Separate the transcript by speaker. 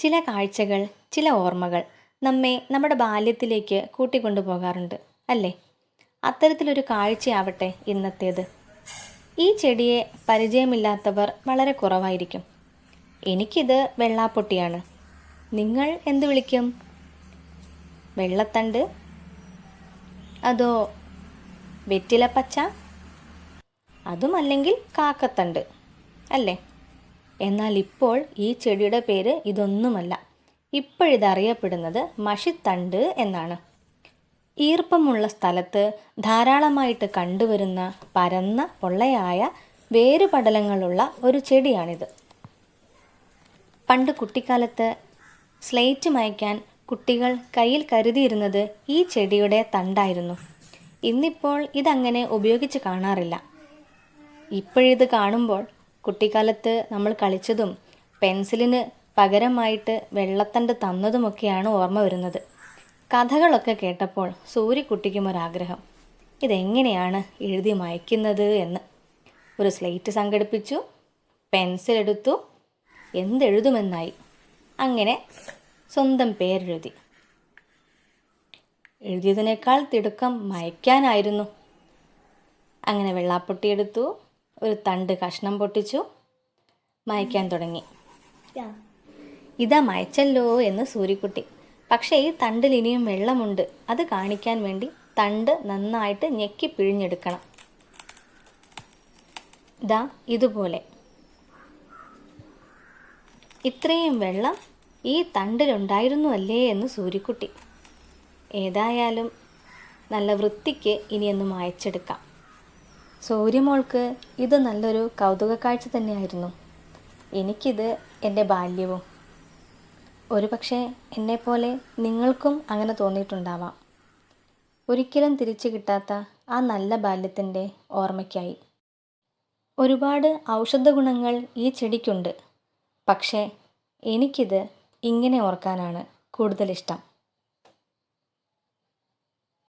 Speaker 1: ചില കാഴ്ചകൾ ചില ഓർമ്മകൾ നമ്മെ നമ്മുടെ ബാല്യത്തിലേക്ക് കൂട്ടിക്കൊണ്ടു പോകാറുണ്ട് അല്ലേ? അത്തരത്തിലൊരു കാഴ്ചയാവട്ടെ ഇന്നത്തേത്. ഈ ചെടിയെ പരിചയമില്ലാത്തവർ വളരെ കുറവായിരിക്കും. എനിക്കിത് വെള്ളാപ്പൊട്ടിയാണ്. നിങ്ങൾ എന്ത് വിളിക്കും? വെള്ളത്തണ്ട്? അതോ വെറ്റിലപ്പച്ച? അതുമല്ലെങ്കിൽ കാക്കത്തണ്ട് അല്ലേ? എന്നാൽ ഇപ്പോൾ ഈ ചെടിയുടെ പേര് ഇതൊന്നുമല്ല. ഇപ്പോഴിതറിയപ്പെടുന്നത് മഷിത്തണ്ട് എന്നാണ്. ഈർപ്പമുള്ള സ്ഥലത്ത് ധാരാളമായിട്ട് കണ്ടുവരുന്ന പരന്ന പൊള്ളയായ വേരുപടലങ്ങളുള്ള ഒരു ചെടിയാണിത്. പണ്ട് കുട്ടിക്കാലത്ത് സ്ലേറ്റ് മായ്ക്കാൻ കുട്ടികൾ കയ്യിൽ കരുതിയിരുന്നത് ഈ ചെടിയുടെ തണ്ടായിരുന്നു. ഇന്നിപ്പോൾ ഇതങ്ങനെ ഉപയോഗിച്ച് കാണാറില്ല. ഇപ്പോഴിത് കാണുമ്പോൾ കുട്ടിക്കാലത്ത് നമ്മൾ കളിച്ചതും പെൻസിലിന് പകരമായിട്ട് വെള്ളത്തണ്ട് തന്നതുമൊക്കെയാണ് ഓർമ്മ വരുന്നത്. കഥകളൊക്കെ കേട്ടപ്പോൾ സൂര്യക്കുട്ടിക്കും ഒരാഗ്രഹം. ഇതെങ്ങനെയാണ് എഴുതി മായ്ക്കുന്നത് എന്ന്. ഒരു സ്ലേറ്റ് സംഘടിപ്പിച്ചു പെൻസിലെടുത്തു എന്തെഴുതുമെന്നായി. അങ്ങനെ സ്വന്തം പേരെഴുതി. എഴുതിയതിനേക്കാൾ തിടുക്കം മയക്കാനായിരുന്നു. അങ്ങനെ വെള്ളാപ്പൊട്ടി എടുത്തു ഒരു തണ്ട് കഷ്ണം പൊട്ടിച്ചു. മയക്കാൻ തുടങ്ങി. ഇതാ മയച്ചല്ലോ എന്ന് സൂര്യക്കുട്ടി. പക്ഷേ ഈ തണ്ടിൽ ഇനിയും വെള്ളമുണ്ട്. അത് കാണിക്കാൻ വേണ്ടി തണ്ട് നന്നായിട്ട് ഞെക്കി പിഴിഞ്ഞെടുക്കണം. ഇതാ ഇതുപോലെ. ഇത്രയും വെള്ളം ഈ തണ്ടിലുണ്ടായിരുന്നു അല്ലേ എന്ന് സൂര്യക്കുട്ടി. ഏതായാലും നല്ല വൃത്തിക്ക് ഇനിയൊന്ന് മായച്ചെടുക്കാം. സൂര്യമോൾക്ക് ഇത് നല്ലൊരു കൗതുക കാഴ്ച തന്നെയായിരുന്നു. എനിക്കിത് എന്റെ ബാല്യവും. ഒരുപക്ഷെ എന്നെപ്പോലെ നിങ്ങൾക്കും അങ്ങനെ തോന്നിയിട്ടുണ്ടാവാം. ഒരിക്കലും തിരിച്ചു കിട്ടാത്ത ആ നല്ല ബാല്യത്തിന്റെ ഓർമ്മയ്ക്കായി. ഒരുപാട് ഔഷധ ഗുണങ്ങൾ ഈ ചെടിക്കുണ്ട്. പക്ഷേ എനിക്കിത് ഇങ്ങനെ ഓർക്കാനാണ് കൂടുതൽ ഇഷ്ടം